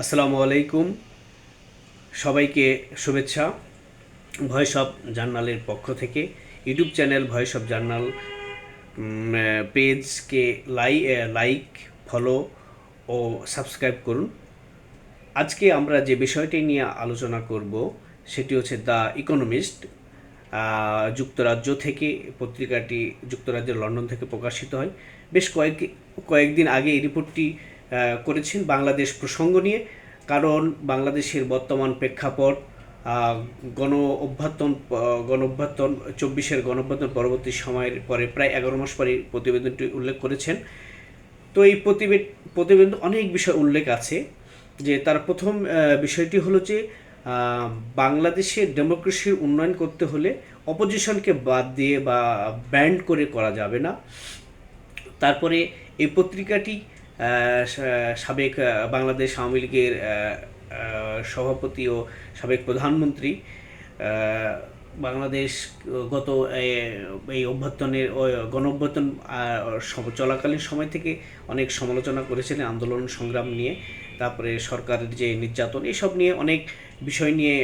আসসালামু আলাইকুম। সবাইকে শুভেচ্ছা। ভয়েস অফ জার্নালের পক্ষ থেকে YouTube channel voice of journal পেজকে লাই লাইক, ফলো ও সাবস্ক্রাইব করুন। আজকে আমরা যে বিষয়টি নিয়ে আলোচনা করব সেটি হচ্ছে দ্য ইকোনমিস্ট যুক্তরাজ্য থেকে, পত্রিকাটি যুক্তরাজ্যের লন্ডন থেকে প্রকাশিত হয়। বেশ কয়েক, কয়েকদিন আগে এই রিপোর্টটি করেছেন বাংলাদেশ প্রসঙ্গ নিয়ে, কারণ বাংলাদেশের বর্তমান প্রেক্ষাপট গণ অভ্যর্থন গণ অভ্যর্থন, চব্বিশের গণ অভ্যর্থন পরবর্তী সময়ের পরে প্রায় এগারো মাস পরে প্রতিবেদনটি উল্লেখ করেছেন। তো এই প্রতিবেদ, প্রতিবেদন অনেক বিষয় উল্লেখ আছে, যে তার প্রথম বিষয়টি হলো যে বাংলাদেশে ডেমোক্রেসির উন্নয়ন করতে হলে অপোজিশনকে বাদ দিয়ে বা ব্যান্ড করে করা যাবে না। তারপরে এই পত্রিকাটি সাবেক বাংলাদেশ আওয়ামী লীগের সভাপতি ও সাবেক প্রধানমন্ত্রী। বাংলাদেশ গত এই অভ্যর্থনের গণ অভ্যর্থন চলাকালীন সময় থেকে অনেক সমালোচনা করেছিলেন আন্দোলন সংগ্রাম নিয়ে। তারপরে সরকারের যে নির্যাতন, এসব নিয়ে অনেক বিষয় নিয়ে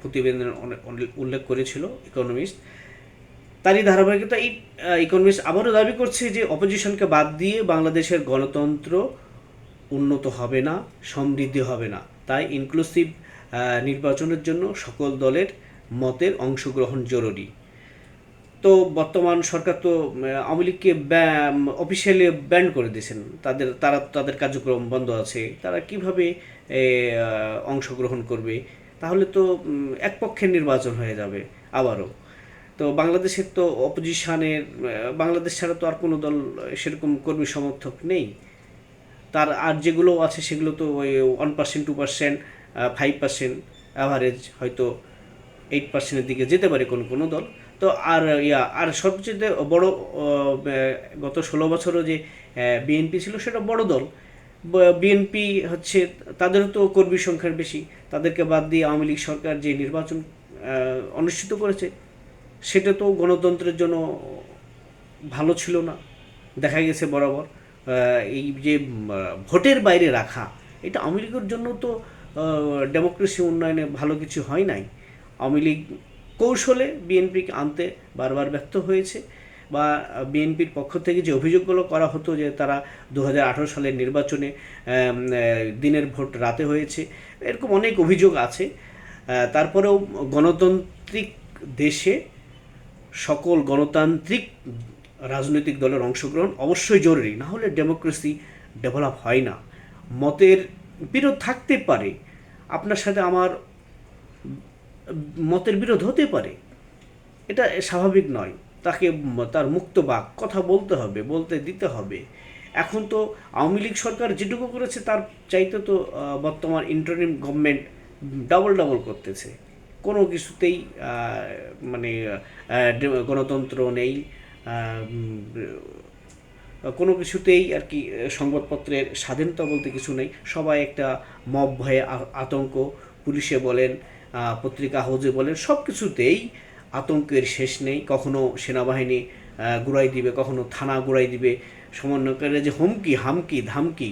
প্রতিবেদন উল্লেখ করেছিল ইকোনমিস্ট। তারই ধারাবাহিকতা এই ইকোনমিস্ট আবারও দাবি করছে যে অপোজিশনকে বাদ দিয়ে বাংলাদেশের গণতন্ত্র উন্নত হবে না সমৃদ্ধি হবে না। তাই ইনক্লুসিভ নির্বাচনের জন্য সকল দলের মতের অংশগ্রহণ জরুরি। তো বর্তমান সরকার তো আওয়ামী লীগকে অফিসিয়ালি ব্যান করে দিয়েছেন। তাদের তারা তাদের কার্যক্রম বন্ধ আছে। তারা কীভাবে অংশগ্রহণ করবে? তাহলে তো উম, এক পক্ষের নির্বাচন হয়ে যাবে আবারও। তো বাংলাদেশের তো অপোজিশনের বাংলাদেশ ছাড়া তো আর কোনো দল সেরকম কর্মী সমর্থক নেই। তার আর যেগুলো আছে সেগুলো তো ওই one percent two percent five percent average হয়তো এইট পার্সেন্টের দিকে যেতে পারে কোনো কোনো দল। তো আর, ইয়া, আর সবচেয়ে বড় গত ষোলো বছরও যে বিএনপি ছিল সেটা বড় দল। বিএনপি হচ্ছে তাদেরও তো কর্মী সংখ্যার বেশি। তাদেরকে বাদ দিয়ে আওয়ামী লীগ সরকার যে নির্বাচন অনুষ্ঠিত করেছে সেটা তো গণতন্ত্রের জন্য ভালো ছিল না। দেখা গেছে বরাবর এই যে ভোটের বাইরে রাখা, এটা আওয়ামী লীগের জন্য তো ডেমোক্রেসি উন্নয়নে ভালো কিছু হয় নাই। আওয়ামী লীগ কৌশলে বিএনপিকে আনতে বারবার ব্যর্থ হয়েছে বা বিএনপির পক্ষ থেকে যে অভিযোগগুলো করা হতো যে তারা দু হাজার আঠেরো সালের নির্বাচনে দিনের ভোট রাতে হয়েছে, এরকম অনেক অভিযোগ আছে। তারপরেও গণতান্ত্রিক দেশে সকল গণতান্ত্রিক রাজনৈতিক দলের অংশগ্রহণ অবশ্যই জরুরি, না হলে ডেমোক্রেসি ডেভেলপ হয় না। মতের বিরোধ থাকতে পারে, আপনার সাথে আমার মতের বিরোধ হতে পারে, এটা স্বাভাবিক নয়। তাকে তার মুক্ত বাক, কথা বলতে হবে, বলতে দিতে হবে। এখন তো আওয়ামী লীগ সরকার যেটুকু করেছে, তার চাইতে তো বর্তমান ইন্টারিম গভর্নমেন্ট ডাবল ডাবল করতেছে। কোনো কিছুতেই মানে গণতন্ত্র নেই কোনো কিছুতেই আর কি সংবাদপত্রের স্বাধীনতা বলতে কিছু নেই। সবাই একটা মব ভয়ে আতঙ্ক, পুলিশে বলেন পত্রিকা হাউজে বলেন সব কিছুতেই আতঙ্কের শেষ নেই। কখনো সেনাবাহিনী গুড়াই দিবে, কখনো থানা গুড়াই দিবে। সমন্বয়কারীরা যে হুমকি, হামকি, ধামকি,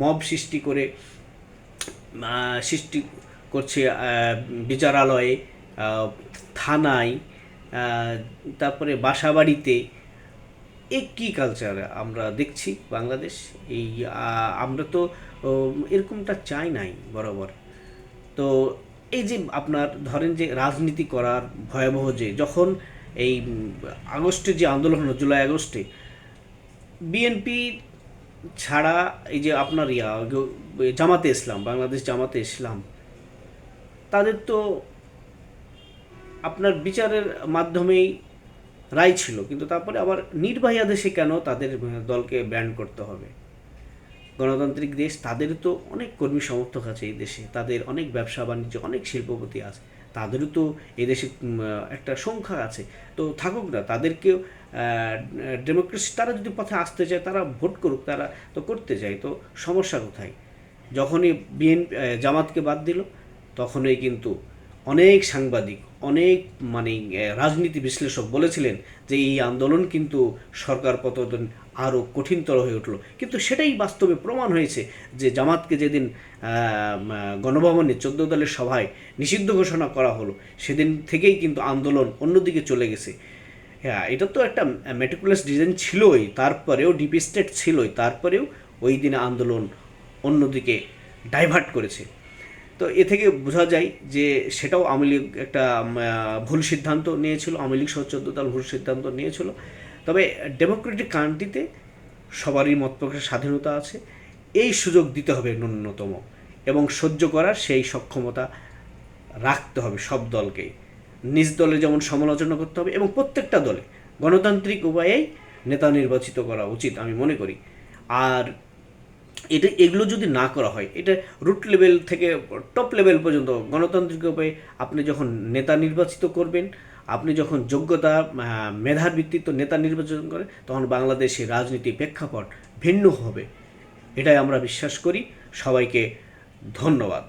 মব সৃষ্টি করে সৃষ্টি করছে বিচারালয়ে থানায় তারপরে বাসাবাড়িতে। এ কী কালচার আমরা দেখছি বাংলাদেশ? এই আমরা তো এরকমটা চাই নাই বরাবর। তো এই যে আপনার ধরেন যে রাজনীতি করার ভয়াবহ যে, যখন এই আগস্টে যে আন্দোলন হলো, জুলাই আগস্টে বিএনপি ছাড়া এই যে আপনার ইয়া, জামাতে ইসলাম, বাংলাদেশ জামাতে ইসলাম তাদের তো আপনার বিচারের মাধ্যমেই রায় ছিল, কিন্তু তারপরে আবার নির্বাহী আদেশে কেন তাদের দলকে ব্যান করতে হবে? গণতান্ত্রিক দেশ তাদের তো অনেক কর্মী সমর্থক আছে এই দেশে, তাদের অনেক ব্যবসা বাণিজ্য, অনেক শিল্পপতি আছে, তাদেরও তো এই দেশে একটা সংখ্যা আছে। তো থাকুক না, তাদেরকেও ডেমোক্রেসি তারা যদি পথে আসতে চায়, তারা ভোট করুক, তারা তো করতে চায়, তো সমস্যা কোথায়? যখনই বিএনপি জামাতকে বাদ দিল তখনই কিন্তু অনেক সাংবাদিক, অনেক মানে রাজনীতি বিশ্লেষক বলেছিলেন যে এই আন্দোলন কিন্তু সরকার পতন আরও কঠিনতর হয়ে উঠল। কিন্তু সেটাই বাস্তবে প্রমাণ হয়েছে যে জামাতকে যেদিন গণভবনে চোদ্দ দলের সভায় নিষিদ্ধ ঘোষণা করা হলো, সেদিন থেকেই কিন্তু আন্দোলন অন্যদিকে চলে গেছে। হ্যাঁ এটা তো একটা মেটিকুলাস ডিজাইন ছিলই, তারপরেও ডিপি স্টেট ছিলই, তারপরেও ওই দিনে আন্দোলন অন্যদিকে ডাইভার্ট করেছে। তো এ থেকে বোঝা যায় যে সেটাও আওয়ামী লীগ একটা ভুল সিদ্ধান্ত নিয়েছিল। আওয়ামী লীগ সহ দল ভুল সিদ্ধান্ত নিয়েছিল। তবে ডেমোক্রেটিক কান্ট্রিতে সবারই মত প্রকাশের স্বাধীনতা আছে। এই সুযোগ দিতে হবে ন্যূনতম এবং সহ্য করার সেই সক্ষমতা রাখতে হবে সব দলকেই নিজ দলে যেমন সমালোচনা করতে হবে এবং প্রত্যেকটা দলে গণতান্ত্রিক উপায়েই নেতা নির্বাচিত করা উচিত আমি মনে করি। আর এটা, এগুলো যদি না করা হয়, এটা রুট লেভেল থেকে টপ লেভেল পর্যন্ত গণতান্ত্রিক উপায়ে আপনি যখন নেতা নির্বাচিত করবেন, আপনি যখন যোগ্যতা মেধার ভিত্তিতে নেতা নির্বাচন করে তখন বাংলাদেশের রাজনীতি প্রেক্ষাপট ভিন্ন হবে। এটাই আমরা বিশ্বাস করি। সবাইকে ধন্যবাদ।